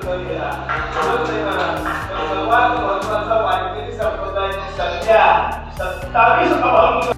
त्यात अवलंबन कधी ज्ञान संप्रदायाची संख्या सत्तावीस अभंग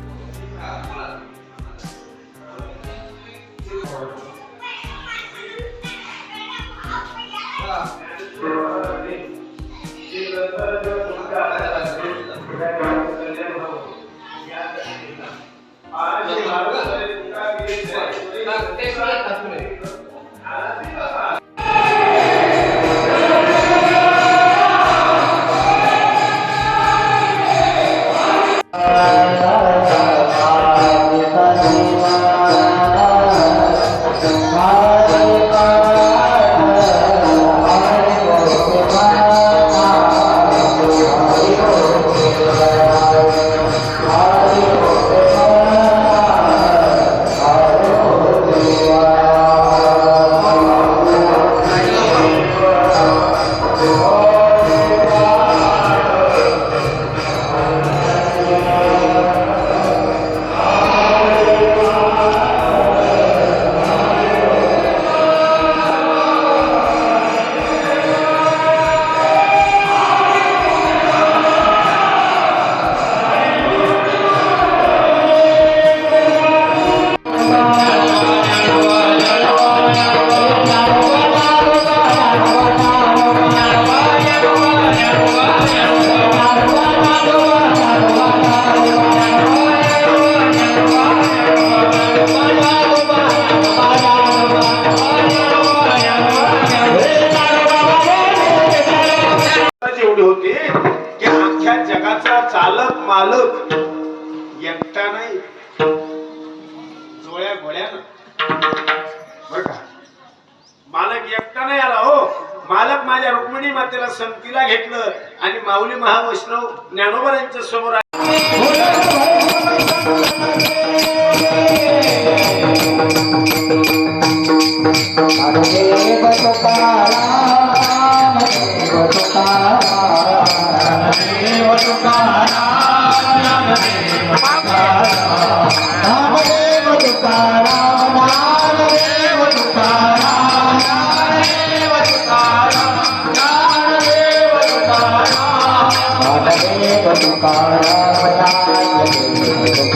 मालक. एकटा नाही. जोळ्या घोड्यानं. बर का? मालक एकटा नाही आला हो. मालक माझ्या रुक्मिणी मातेला संतीला घेतलं आणि माऊली महावैष्णव ज्ञानोबा यांच्या समोर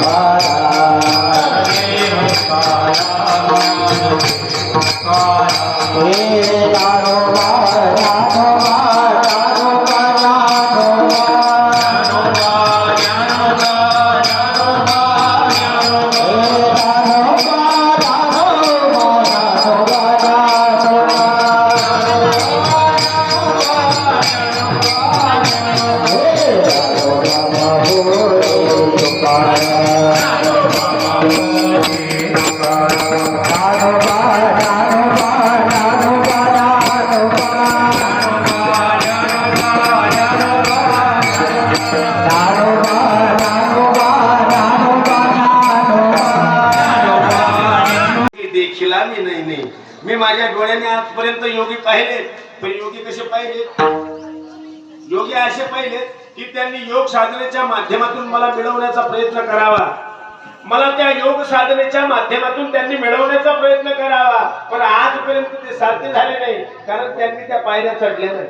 आले. आजपर्यंत योगी पाहिले पण योगी कसे पाहिले? योगी असे पाहिले की त्यांनी योग साधनेच्या माध्यमातून मला मिळवण्याचा प्रयत्न करावा. मला त्या योग साधनेच्या माध्यमातून त्यांनी मिळवण्याचा प्रयत्न करावा. पण आजपर्यंत ते साध्य झाले नाही कारण त्यांनी त्या पायऱ्या चढल्या नाही.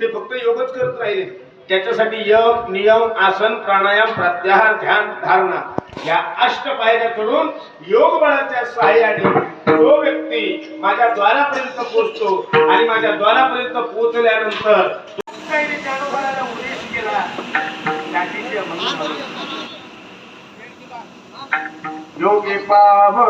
ते फक्त योगच करत राहिले. त्याच्यासाठी योग नियम आसन प्राणायाम प्रत्याहार ध्यान धारणा या अष्ट पायऱ्या चढून योग बळाच्या सहाय्याने तो व्यक्ती माझ्या द्वारापर्यंत पोहोचतो आणि माझ्या द्वारापर्यंत पोहोचल्यानंतर योगी पाव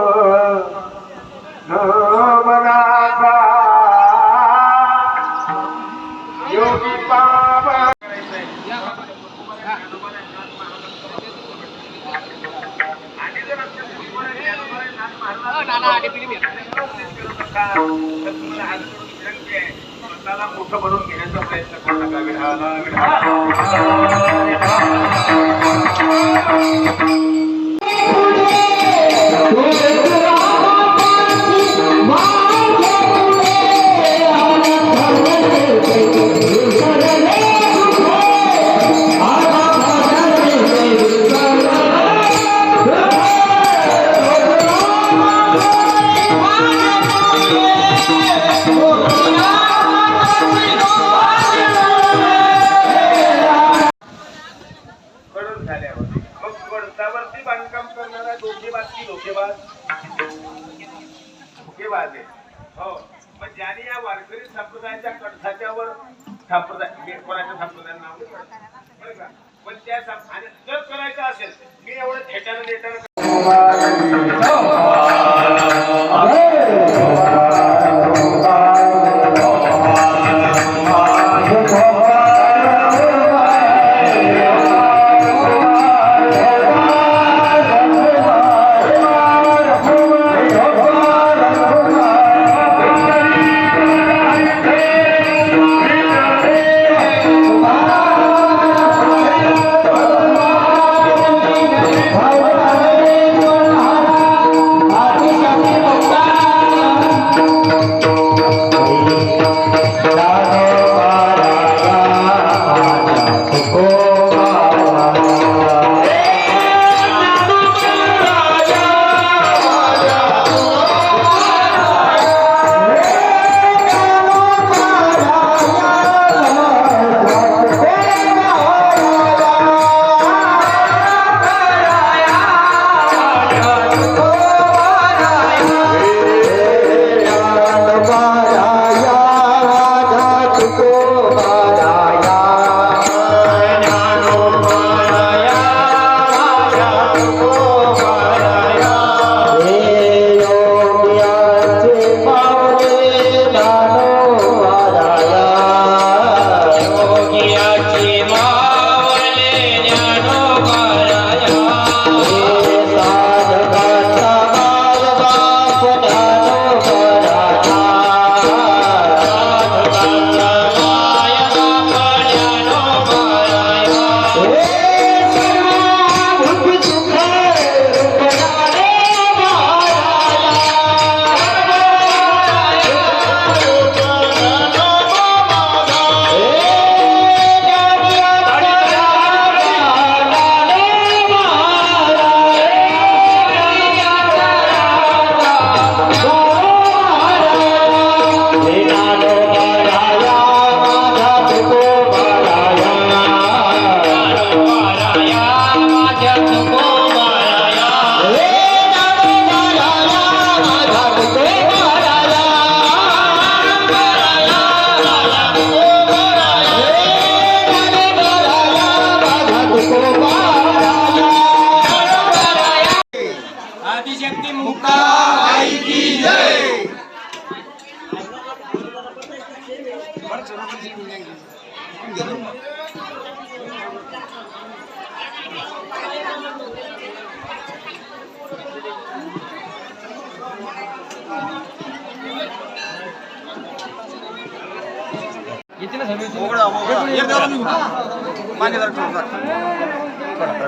विठ्ठलाला मोठं बनवून घेण्याचा प्रयत्न करू नका विठाला विठाला संप्रदाय हे कोणाच्या संप्रदायाचं बरं का. पण त्या आणि जर करायचं असेल मी एवढं थेटानं नेटर Oh.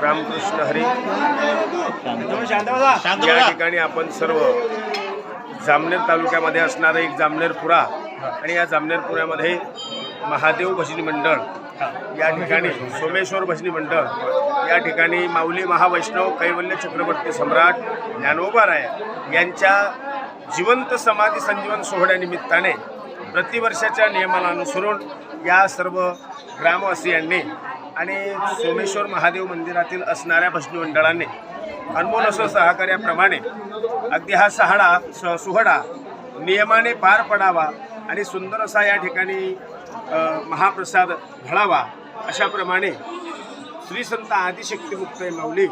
रामकृष्ण हरी. या ठिकाणी आपण सर्व जामनेर तालुक्यामध्ये असणारं एक जामनेरपुरा आणि या जामनेरपुऱ्यामध्ये महादेव भजनी मंडळ या ठिकाणी सोमेश्वर भजनी मंडळ या ठिकाणी माऊली महावैष्णव कैवल्य चक्रवर्ती सम्राट ज्ञानोबाराय यांच्या जिवंत समाधी संजीवन सोहळ्यानिमित्ताने प्रतिवर्षाच्या नियमाला अनुसरून या सर्व ग्रामवासियांनी आणि सोमेश्वर महादेव मंदिरातील असणाऱ्या भजनी मंडळांनी अनमोल असं सहकार्याप्रमाणे अगदी हा सहाडा स सुहडा नियमाने पार पडावा आणि सुंदर असा या ठिकाणी महाप्रसाद घडावा अशाप्रमाणे श्री संत आदिशक्ती माऊली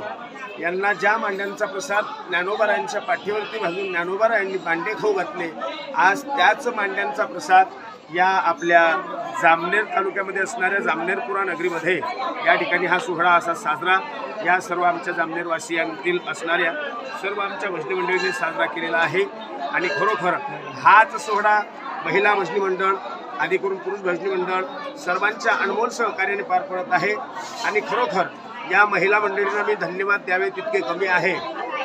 यांना ज्या मांड्यांचा प्रसाद ज्ञानोबारायांच्या पाठीवरती घालून ज्ञानोबारायांनी मांडे खाऊ घातले आज त्याच मांड्यांचा प्रसाद या आपल्या जामनेर तालुक्यामध्ये असणाऱ्या जामनेरपुरा नगरीमध्ये या ठिकाणी हा सोहळा असा साजरा या सर्व आमच्या जामनेरवासियांतील असणाऱ्या सर्व आमच्या भजनी मंडळींनी साजरा केलेला आहे. आणि खरोखर हाच सोहळा महिला भजनी मंडळ आदी करून पुरुष भजनी मंडळ सर्वांच्या अनमोल सहकार्याने पार पडत आहे. आणि खरोखर या महिला मंडळींना मी धन्यवाद द्यावे तितके कमी आहे.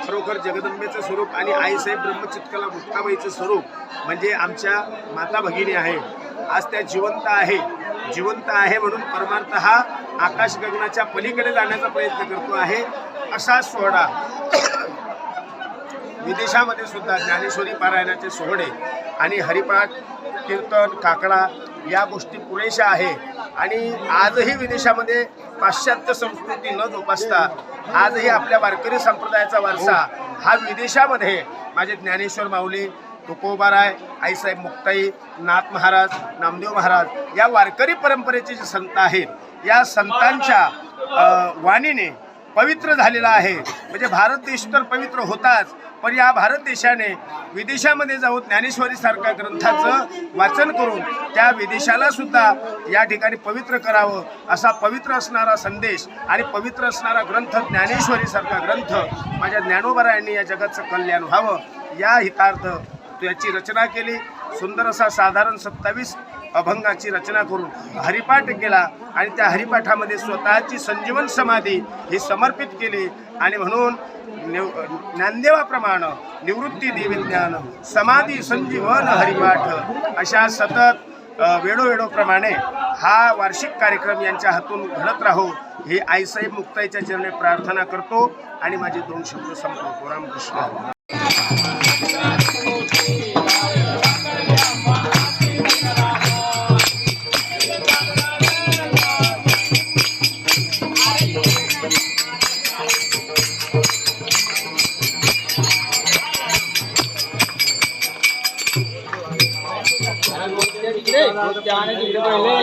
खरोखर जगदंबेचं स्वरूप आणि आईसाहेब ब्रह्मचित्कला मुक्ताबाईचं स्वरूप म्हणजे आमच्या माता भगिनी आहे. आज त्या जिवंत आहे. जिवंत आहे म्हणून परमार्थ हा आकाश गगनाच्या पलीकडे जाण्याचा प्रयत्न करतो आहे. असा सोहळा विदेशामध्ये सुद्धा ज्ञानेश्वरी पारायणाचे सोहळे आणि हरिपाठ कीर्तन काकडा या गोष्टी पुरेशा आहे. आणि आजही विदेशामध्ये पाश्चात्य संस्कृती न जोपासता आजही आपल्या वारकरी संप्रदायाचा वारसा हा विदेशामध्ये माझे ज्ञानेश्वर माऊली तुकोबाराय आईसाहेब मुक्ताई नाथ महाराज नामदेव महाराज या वारकरी परंपरेचे जे संत आहेत या संतांच्या वाणीने पवित्र झालेला आहे. म्हणजे भारत देश तर पवित्र होताच पण या भारत देशाने विदेशामध्ये जाऊन ज्ञानेश्वरीसारख्या ग्रंथाचं वाचन करून त्या विदेशाला सुद्धा या ठिकाणी पवित्र करावं असा पवित्र असणारा संदेश आणि पवित्र असणारा ग्रंथ ज्ञानेश्वरीसारखा ग्रंथ माझ्या ज्ञानोबरायांनी या जगाचं कल्याण व्हावं या हितार्थ याची रचना केली. सुंदर असा साधारण सत्तावीस अभंगाची रचना करून हरिपाठ केला आणि त्या हरिपाठामध्ये स्वतःची संजीवन समाधी ही समर्पित केली. आणि म्हणून निव ज्ञानदेवाप्रमाणे निवृत्ती देविज्ञान समाधी संजीवन हरिपाठ अशा सतत वेळोवेळोप्रमाणे हा वार्षिक कार्यक्रम यांच्या हातून घडत राहो ही आईसाहेब मुक्ताईच्या चरणी प्रार्थना करतो. आणि माझे दोन शब्द संपवतो. रामकृष्ण. గుత్యాన్ని దిగుతుంది